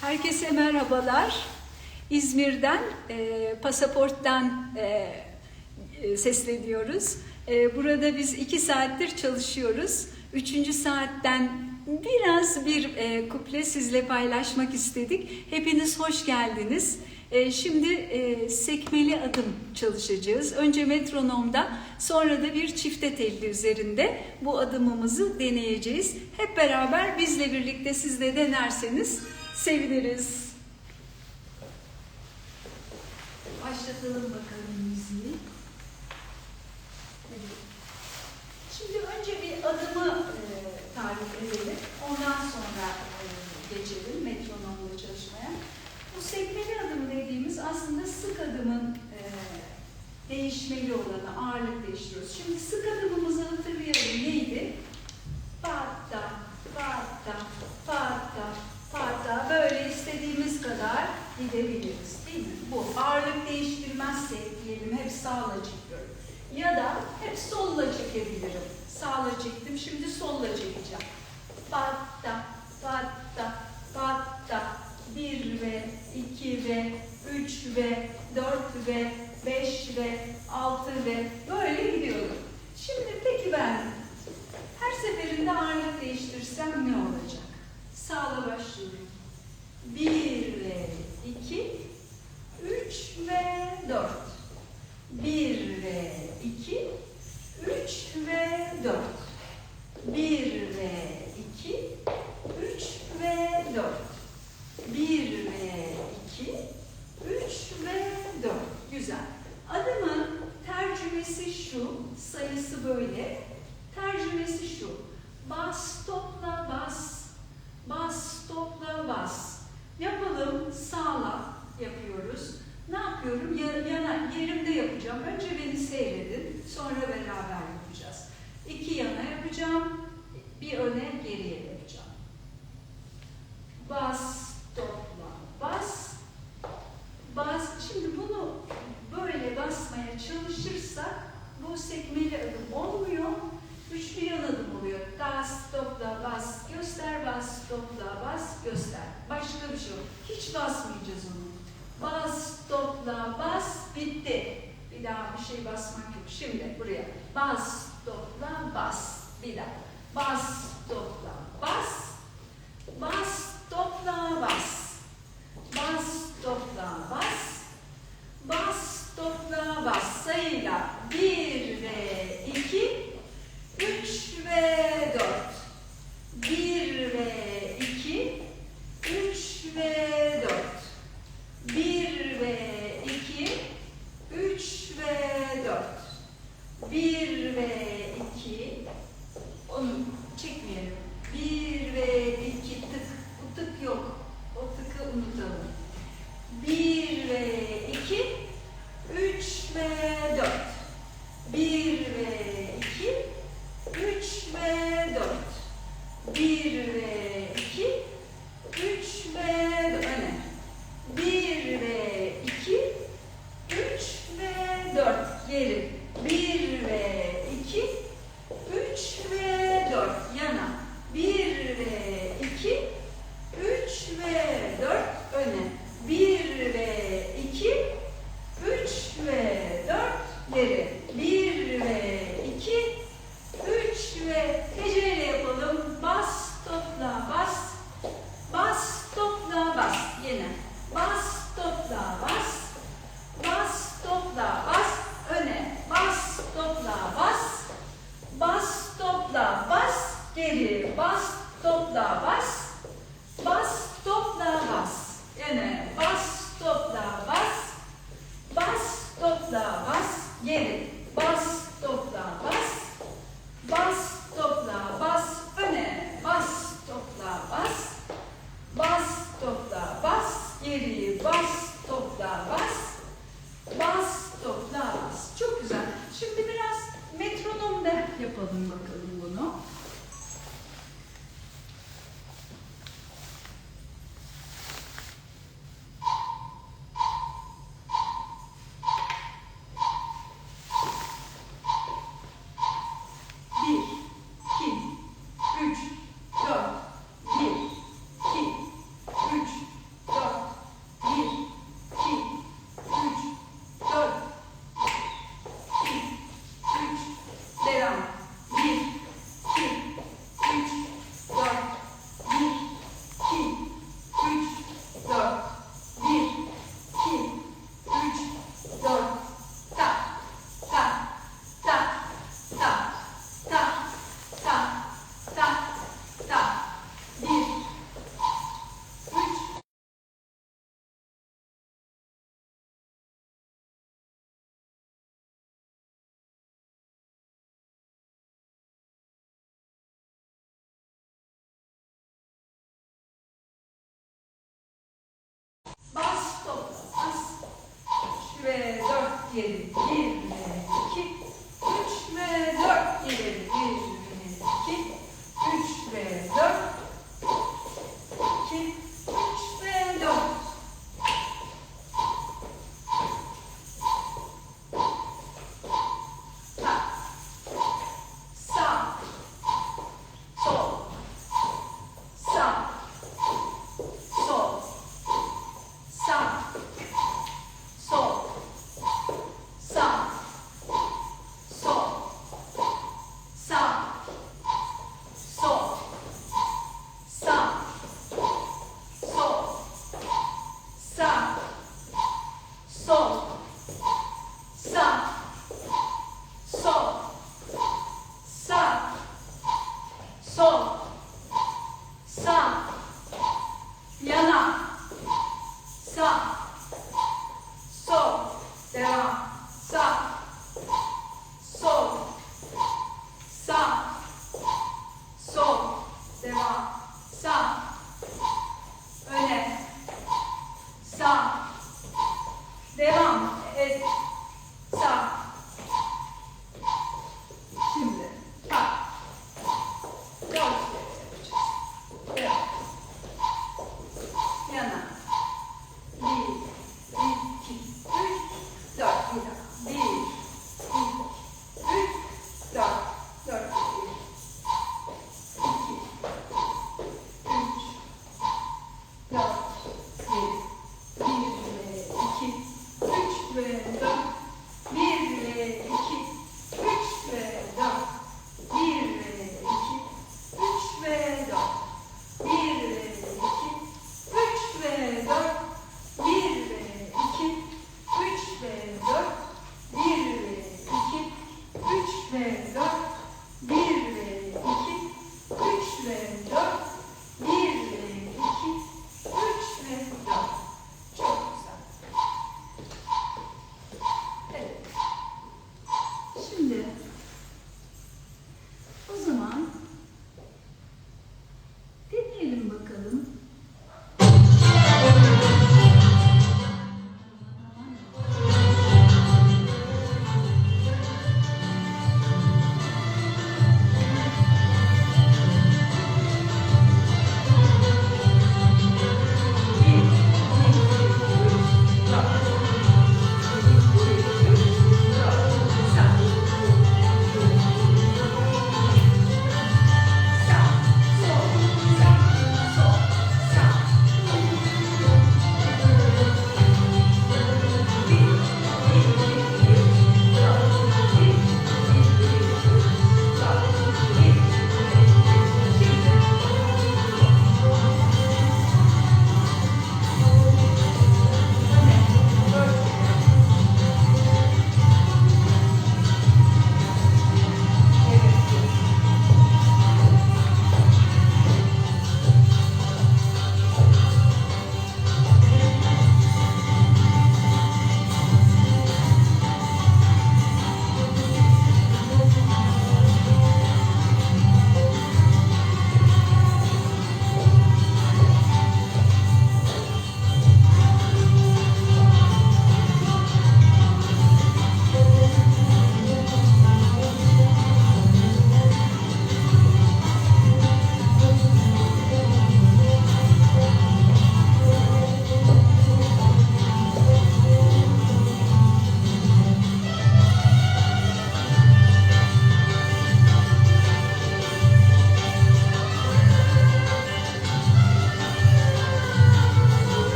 Herkese merhabalar. İzmir'den, e, pasaporttan e, e, sesleniyoruz. E, burada biz iki saattir çalışıyoruz. Üçüncü saatten biraz bir e, kuple sizle paylaşmak istedik. Hepiniz hoş geldiniz. E, şimdi e, sekmeli adım çalışacağız. Önce metronomda, sonra da bir çifte telli üzerinde bu adımımızı deneyeceğiz. Hep beraber bizle birlikte siz de denerseniz seviniriz. Başlatalım bakalım müziği. Şimdi önce bir adımı e, tarif edelim. Ondan sonra e, geçelim metronomla çalışmaya. Bu sekmeli adım dediğimiz aslında sık adımın e, değişmeli olanı, ağırlık değiştiriyoruz. Şimdi sık adımımızı hatırlayalım. Neydi? Patta, patta, patta, patta. Böyle istediğimiz kadar gidebiliriz. Değil mi? Bu ağırlık değiştirmezsek diyelim hep sağla çekiyorum. Ya da hep solla çekebilirim. Sağla çektim, şimdi solla çekeceğim. Patta, patta, patta. Bir ve, iki ve, üç ve, dört ve, beş ve, altı ve böyle gidiyorum. Şimdi peki ben her seferinde ağırlık değiştirsem ne olacak? Sağla başlıyorum. Bir ve 2, 3 ve 4. 1 ve 2, 3 ve 4. 1 ve 2, 3 ve 4. Basmayacağız onu. Bas, topla, bas, bitti. Bir daha bir şey basmak yok. Şimdi buraya. Bas, topla, bas. Bir daha. Bas, çekmeyelim. Metronomda yapalım 7, 7.